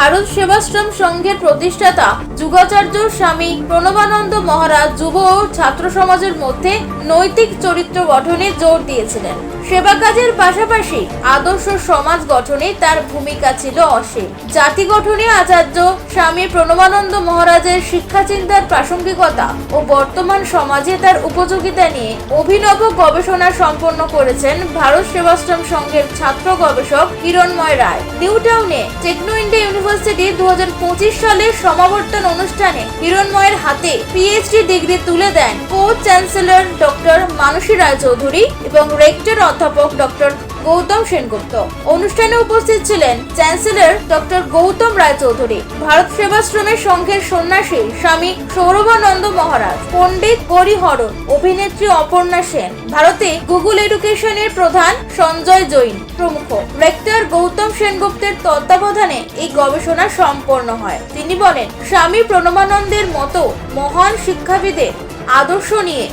ভারত সেবাশ্রম সংঘের প্রতিষ্ঠাতা যুগাচার্য স্বামী প্রণবানন্দ মহারাজ যুব ও ছাত্র সমাজের মধ্যে নৈতিক চরিত্র গঠনে জোর দিয়েছিলেন। সেবা কাজের পাশাপাশি আদর্শ সমাজ গঠনে তার ভূমিকা ছিল অসীম। জাতি গঠনে আচার্য স্বামী প্রণবানন্দ মহারাজের শিক্ষা চিন্তার প্রাসঙ্গিকতা ও বর্তমান সমাজে তার উপযোগিতা নিয়ে অভিনব গবেষণা সম্পন্ন করেছেন ভারত সেবাশ্রম সংঘের ছাত্র গবেষক হিরণময় রায়। নিউ টাউনে টেকনো ইন্ডিয়া ইউনিভার্সিটি দু হাজার পঁচিশ সালের সমাবর্তন অনুষ্ঠানে হিরণময়ের হাতে পিএইচডি ডিগ্রি তুলে দেন co chancellor doctor Manasi Roychowdhury এবং রেক্টর অধ্যাপক ডক্টর গৌতম সেনগুপ্ত। অনুষ্ঠানে উপস্থিত ছিলেন চ্যান্সেলর ডক্টর গৌতম রায়চৌধুরী, ভারত সেবাশ্রমের সংঘের সন্ন্যাসী স্বামী সৌরভানন্দ মহারাজ, পণ্ডিত হরিহরণ অভিনেত্রী অপর্ণা সেন, ভারতে গুগল এডুকেশনের প্রধান সঞ্জয় জৈন প্রমুখ। রেক্টর গৌতম সেনগুপ্তের তত্ত্বাবধানে এই গবেষণা সম্পন্ন হয়। তিনি বলেন, স্বামী প্রণবানন্দের মতো মহান শিক্ষাবিদের আদর্শ নিয়ে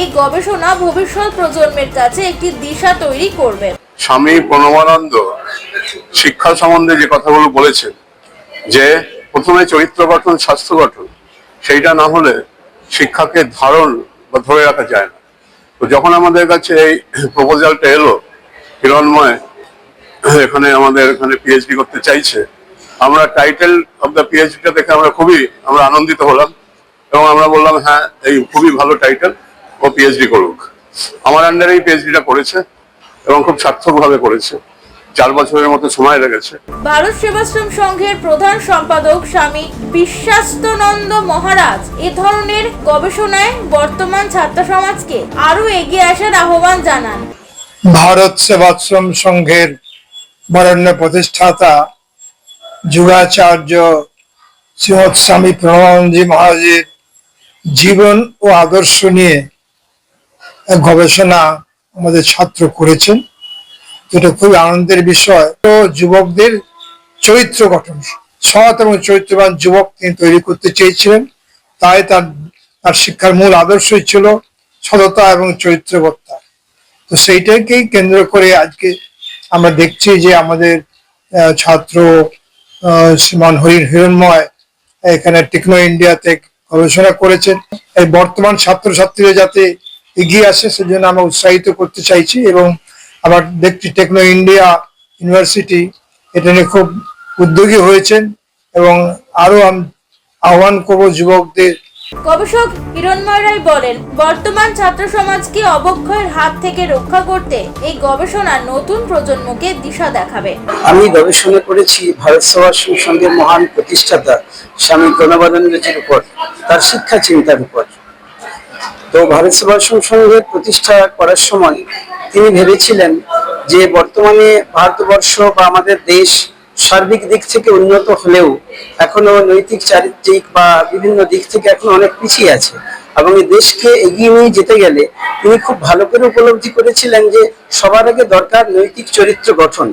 এই গবেষণা ভবিষ্যৎ প্রজন্মের কাছে একটি দিশা তৈরি করবে। স্বামী প্রণবানন্দ শিক্ষা সম্বন্ধে যে কথাগুলো বলেছেন, যে প্রথমে চরিত্র গঠন, স্বাস্থ্য গঠন, সেইটা না হলে শিক্ষাকে ধারণ বা ধরে রাখা যায় না। তো যখন আমাদের কাছে এই প্রপোজালটা এলো হিরণময় এখানে আমাদের এখানে পিএইচডি করতে চাইছে, আমরা টাইটেল অফ দ্য পিএইচডিটা দেখে আমরা খুবই, আমরা আনন্দিত হলাম এবং আমরা বললাম হ্যাঁ এই খুবই ভালো টাইটেল ও পিএইচডি করুক। আমার আন্ডারেই পিএইচডিটা করেছে। এবং খুব সার্থকভাবে করেছে। চার বছরের মতো সময় লেগেছে। ভারত সেবাশ্রম সংঘের প্রধান সম্পাদক স্বামী বিশ্বাস্তনন্দ মহারাজ এ ধরনের গবেষণায় বর্তমান ছাত্র সমাজকে আরও এগিয়ে আসার আহ্বান জানান। ভারত সেবাশ্রম সংঘের বরেণ্য প্রতিষ্ঠাতা যুগাচার্য শ্রীমৎ স্বামী প্রণবানন্দজি মহারাজের জীবন ও আদর্শ নিয়ে গবেষণা আমাদের ছাত্র করেছেন, যেটা খুবই আনন্দের বিষয়। তো যুবকদের চরিত্র গঠন, সৎ এবং চরিত্রবান যুবক তিনি তৈরি করতে চেয়েছিলেন। তাই তার তার শিক্ষার মূল আদর্শই ছিল সততা এবং চরিত্রবত্তা তো সেইটাকেই কেন্দ্র করে আজকে আমরা দেখছি যে আমাদের ছাত্র শ্রীমান হরিণ হিরণময় এখানে টেকনো ইন্ডিয়াতে গবেষণা করেছেন। এই বর্তমান ছাত্রছাত্রীরা যাতে এগিয়ে আসে সেজন্য আমরা উৎসাহিত করতে চাইছি এবং আমার দেখছি টেকনো ইন্ডিয়া ইউনিভার্সিটি এটা নিয়ে খুব উদ্যোগী হয়েছেন এবং আরও আমি আহ্বান করব যুবকদের। গবেষক হিরণময় রায় বলেন বর্তমান ছাত্র সমাজকে অবক্ষয়ের হাত থেকে রক্ষা করতে এই গবেষণা নতুন প্রজন্মকে দিশা দেখাবে। আমি গবেষণা করেছি ভারত সেবাশ্রম সংঘের মহান প্রতিষ্ঠাতা স্বামী প্রণবানন্দজির উপর তার শিক্ষা চিন্তার উপর। তো ভারত সেবাশ্রম সংঘের প্রতিষ্ঠা করার সময় তিনি ভেবেছিলেন যে বর্তমানে ভারতবর্ষ বা আমাদের দেশ সার্বিক দিক থেকে উন্নত হলেও এখনও নৈতিক চারিত্রিক বা বিভিন্ন দিক থেকে এখন অনেক পিছিয়ে আছে এবং এই দেশকে এগিয়ে নিয়ে যেতে গেলে তিনি খুব ভালো করে উপলব্ধি করেছিলেন যে সবার আগে দরকার নৈতিক চরিত্র গঠন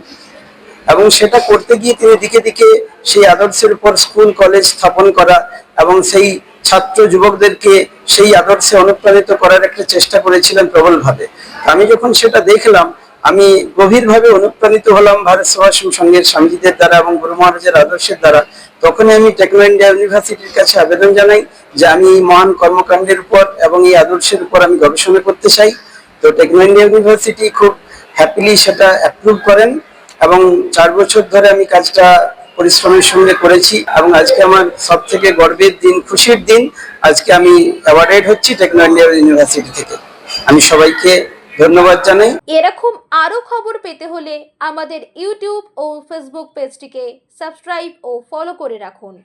এবং সেটা করতে গিয়ে তিনি দিকে দিকে সেই আদর্শের উপর স্কুল, কলেজ স্থাপন করা এবং সেই ছাত্র যুবকদেরকে সেই আদর্শে অনুপ্রাণিত করার একটা চেষ্টা করেছিলেন প্রবলভাবে। আমি যখন সেটা দেখলাম, আমি গভীরভাবে অনুপ্রাণিত হলাম ভারত সেবাশ্রম সংঘের স্বামীজিদের দ্বারা এবং গুরু মহারাজের আদর্শের দ্বারা। তখনই আমি টেকনো ইন্ডিয়া ইউনিভার্সিটির কাছে আবেদন জানাই যে আমি এই মহান কর্মকাণ্ডের উপর এবং এই আদর্শের উপর আমি গবেষণা করতে চাই। তো টেকনো ইন্ডিয়া ইউনিভার্সিটি খুব হ্যাপিলি সেটা অ্যাপ্রুভ করেন এবং চার বছর ধরে আমি কাজটা পরিশ্রমের সঙ্গে করেছি এবং আজকে আমার সব থেকে গর্বের দিন, খুশির দিন, আজকে আমি অ্যাওয়ার্ডেড হচ্ছি টেকনো ইন্ডিয়া ইউনিভার্সিটি থেকে। আমি সবাইকে ধন্যবাদ জানাই। এরকম আরও খবর পেতে হলে আমাদের ইউটিউব ও ফেসবুক পেজটিকে সাবস্ক্রাইব ও ফলো করে রাখুন।